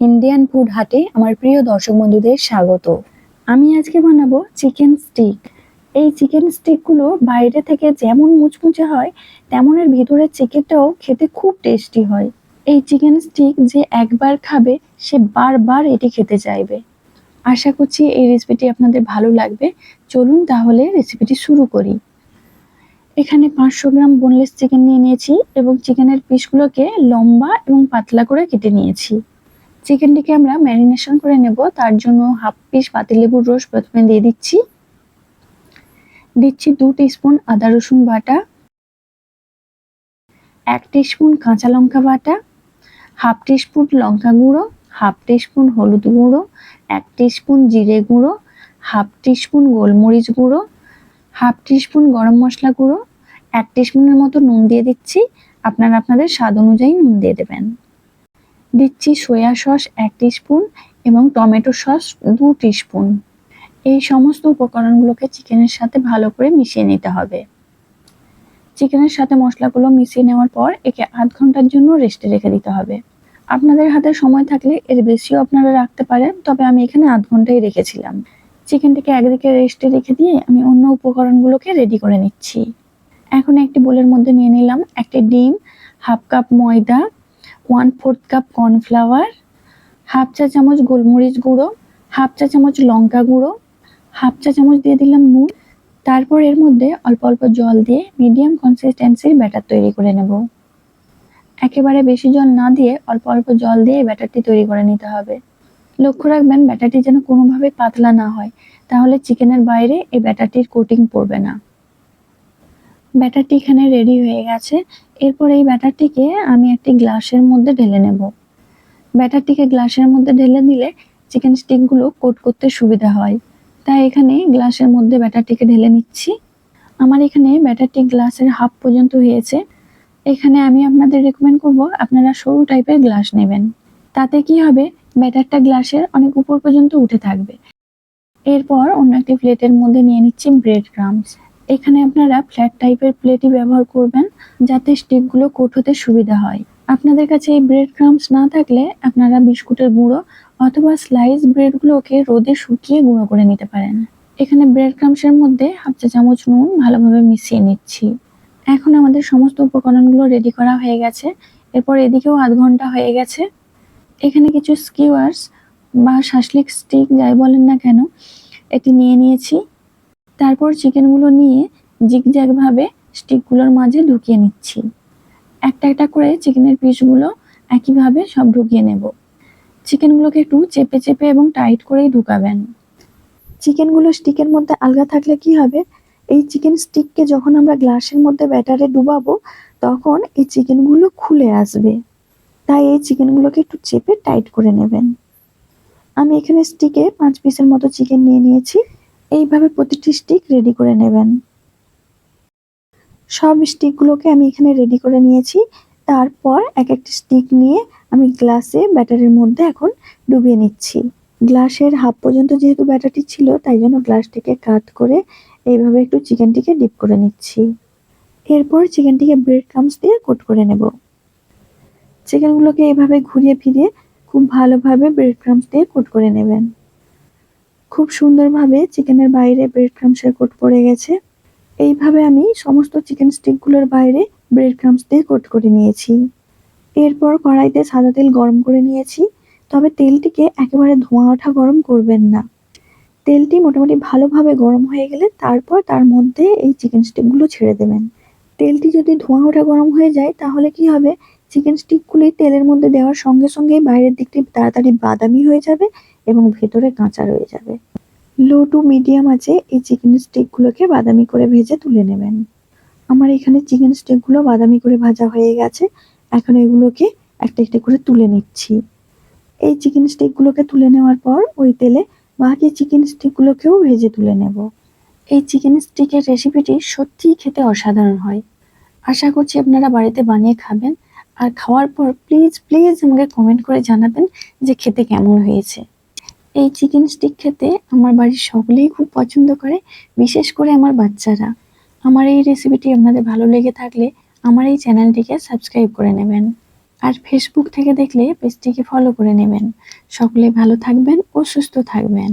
Indian food হাটে আমার প্রিয় দর্শক বন্ধুদের স্বাগত। আমি আজকে বানাবো চিকেন স্টিক এই চিকেন স্টিকগুলো বাইরে থেকে যেমন মুচমুচে হয়, তেমন এর ভিতরের চিকেনটাও খেতে খুব টেস্টি হয়। এই চিকেন স্টিক যে একবার খাবে, সে বারবার এটি খেতে চাইবে। আশা করছি এই রেসিপিটি আপনাদের ভালো লাগবে। চলুন তাহলে রেসিপিটি শুরু করি। এখানে পাঁচশো গ্রাম বোনলেস চিকেন নিয়ে নিয়েছি এবং চিকেনের পিসগুলোকে লম্বা এবং পাতলা করে কেটে নিয়েছি। চিকেনটিকে আমরা ম্যারিনেশন করে নেব। তার জন্য হাফ পিস পাতিলেবুর রস প্রথমে দিয়ে দিচ্ছি। দিচ্ছি দু স্পুন আদা রসুন বাটা, এক স্পুন কাঁচা লঙ্কা বাটা হাফ স্পুন লঙ্কা গুঁড়ো হাফ স্পুন হলুদ গুঁড়ো, এক স্পুন জিরে গুঁড়ো হাফ স্পুন গোলমরিচ গুঁড়ো হাফ স্পুন গরম মশলা গুঁড়ো, এক স্পুনের মতো নুন দিয়ে দিচ্ছি। আপনারা আপনাদের স্বাদ অনুযায়ী নুন দিয়ে দেবেন। দিচ্ছি সয়া সস এক স্পুন এবং টমেটো সস দু স্পুন এই সমস্ত উপকরণগুলোকে চিকেনের সাথে ভালো করে মিশিয়ে নিতে হবে। চিকেনের সাথে মশলাগুলো মিশিয়ে নেওয়ার পর একে আধ ঘণ্টার জন্য রেস্টে রেখে দিতে হবে। আপনাদের হাতে সময় থাকলে এর বেশিও আপনারা রাখতে পারেন, তবে আমি এখানে আধ ঘন্টাই রেখেছিলাম। চিকেনটিকে একদিকে রেস্টে রেখে দিয়ে আমি অন্য উপকরণগুলোকে রেডি করে নিচ্ছি। এখন একটি বোলের মধ্যে নিয়ে নিলাম একটি ডিম, হাফ কাপ ময়দা one fourth cup cornflour half চা চামচ গোলমরিচ গুঁড়ো হাফ চা চামচ লঙ্কা গুঁড়ো হাফ চা চামচ দিয়ে দিলাম নুন। তারপর এর মধ্যে অল্প অল্প জল দিয়ে মিডিয়াম কনসিস্টেন্সির ব্যাটার তৈরি করে নেব। একেবারে বেশি জল না দিয়ে অল্প অল্প জল দিয়ে ব্যাটারটি তৈরি করে নিতে হবে। লক্ষ্য রাখবেন, ব্যাটারটি যেন কোনোভাবে পাতলা না হয়, তাহলে চিকেনের বাইরে এই ব্যাটারটির কোটিং পড়বে না। ব্যাটারটি এখানে রেডি হয়ে গেছে। এরপর এই ব্যাটারটিকে আমি একটি গ্লাসের মধ্যে ঢেলে নেব। ব্যাটারটিকে গ্লাসের মধ্যে ঢেলে দিলে চিকেন স্টিকগুলো কোট করতে সুবিধা হয়। তাই এখানে গ্লাসের মধ্যে ব্যাটারটিকে ঢেলে নিচ্ছি। আমার এখানে ব্যাটারটি গ্লাসের হাফ পর্যন্ত হয়েছে। এখানে আমি আপনাদের রেকমেন্ড করব আপনারা সরু টাইপের গ্লাস নেবেন। তাতে কি হবে? ব্যাটারটা গ্লাসের অনেক উপর পর্যন্ত উঠে থাকবে। এরপর অন্য একটি প্লেটের মধ্যে নিয়ে নিচ্ছি ব্রেড ক্রামস এখানে আপনারা ফ্ল্যাট টাইপের প্লেটই ব্যবহার করবেন, যাতে স্টিকগুলো কোট সুবিধা হয়। আপনাদের কাছে এই ব্রেড ক্রামস না থাকলে আপনারা বিস্কুটের গুঁড়ো অথবা স্লাইস ব্রেডগুলোকে রোদে শুকিয়ে গুঁড়ো করে নিতে পারেন। এখানে ব্রেড ক্রামসের মধ্যে হাফ চা চামচ নুন ভালোভাবে মিশিয়ে নিচ্ছি। এখন আমাদের সমস্ত উপকরণগুলো রেডি করা হয়ে গেছে। এরপর এদিকেও আধ ঘণ্টা হয়ে গেছে। এখানে কিছু স্কিওয়ার্স বা শাসলিক স্টিক যাই বলেন না কেন, এটি নিয়ে নিয়েছি। তারপর চিকেনগুলো নিয়ে জিগজ্যাগভাবে স্টিকগুলোর মাঝে ঢুকিয়ে নিচ্ছি। একটা একটা করে চিকেনের পিসগুলো একইভাবে সব ঢুকিয়ে নেব। চিকেনগুলোকে একটু চেপে চেপে এবং টাইট করেই ঢুকাবেন। চিকেনগুলো স্টিকের মধ্যে আলগা থাকলে কি হবে? এই চিকেন স্টিককে যখন আমরা গ্লাসের মধ্যে ব্যাটারে ডুবাবো, তখন এই চিকেনগুলো খুলে আসবে। তাই এই চিকেনগুলোকে একটু চেপে টাইট করে নেবেন। আমি এখানে স্টিকে পাঁচ পিসের মতো চিকেন নিয়ে নিয়েছি। এইভাবে প্রতিটি স্টিক রেডি করে নেবেন। সব স্টিকগুলোকে আমি এখানে রেডি করে নিয়েছি। তারপর এক একটি স্টিক নিয়ে আমি গ্লাসে ব্যাটারের মধ্যে এখন ডুবিয়ে নিচ্ছি। গ্লাসের হাফ পর্যন্ত যেহেতু ব্যাটারটি ছিল, তাই জন্য গ্লাসটিকে কাট করে এইভাবে একটু চিকেনটিকে ডিপ করে নিচ্ছি। এরপর চিকেনটিকে ব্রেড ক্রামস দিয়ে কোট করে নেব। চিকেনগুলোকে এভাবে ঘুরিয়ে ফিরিয়ে খুব ভালোভাবে ব্রেড ক্রামস দিয়ে কোট করে নেবেন। খুব সুন্দরভাবে চিকেনের বাইরে ব্রেড ক্রামসের কোট পড়ে গেছে। এইভাবে আমি সমস্ত চিকেন স্টিকগুলোর বাইরে ব্রেড ক্রামস দিয়ে কোট করে নিয়েছি। এরপর কড়াইতে সাদা তেল গরম করে নিয়েছি, তবে তেলটিকে একেবারে ধোঁয়া ওঠা গরম করবেন না। তেলটি মোটামুটি ভালোভাবে গরম হয়ে গেলে তারপর তার মধ্যে এই চিকেন স্টিকগুলো ছেড়ে দেবেন। তেলটি যদি ধোঁয়া ওঠা গরম হয়ে যায়, তাহলে কি হবে? চিকেন স্টিকগুলি তেলের মধ্যে দেওয়ার সঙ্গে সঙ্গেই বাইরের দিকটি তাড়াতাড়ি বাদামি হয়ে যাবে এবং ভেতরে কাঁচা রয়ে যাবে। লো টু মিডিয়াম আছে, এই চিকেন স্টিকগুলোকে বাদামি করে ভেজে তুলে নেবেন। আমার এখানে চিকেন স্টিকগুলো বাদামি করে ভাজা হয়ে গেছে। এখন এগুলোকে একটা একটা করে তুলে নিচ্ছি। এই চিকেন স্টিকগুলোকে তুলে নেওয়ার পর ওই তেলে বাকি চিকেন স্টিকগুলোকেও ভেজে তুলে নেব। এই চিকেন স্টিকের রেসিপিটি সত্যিই খেতে অসাধারণ হয়। আশা করছি আপনারা বাড়িতে বানিয়ে খাবেন। আর খাওয়ার পর প্লিজ প্লিজ আমাকে কমেন্ট করে জানাবেন যে খেতে কেমন হয়েছে। এই চিকেন স্টিক খেতে আমার বাড়ির সকলেই খুব পছন্দ করে, বিশেষ করে আমার বাচ্চারা। আমার এই রেসিপিটি আপনাদের ভালো লেগে থাকলে আমার এই চ্যানেলটিকে সাবস্ক্রাইব করে নেবেন। আর ফেসবুক থেকে দেখলে পেজটিকে ফলো করে নেবেন। সকলে ভালো থাকবেন ও সুস্থ থাকবেন।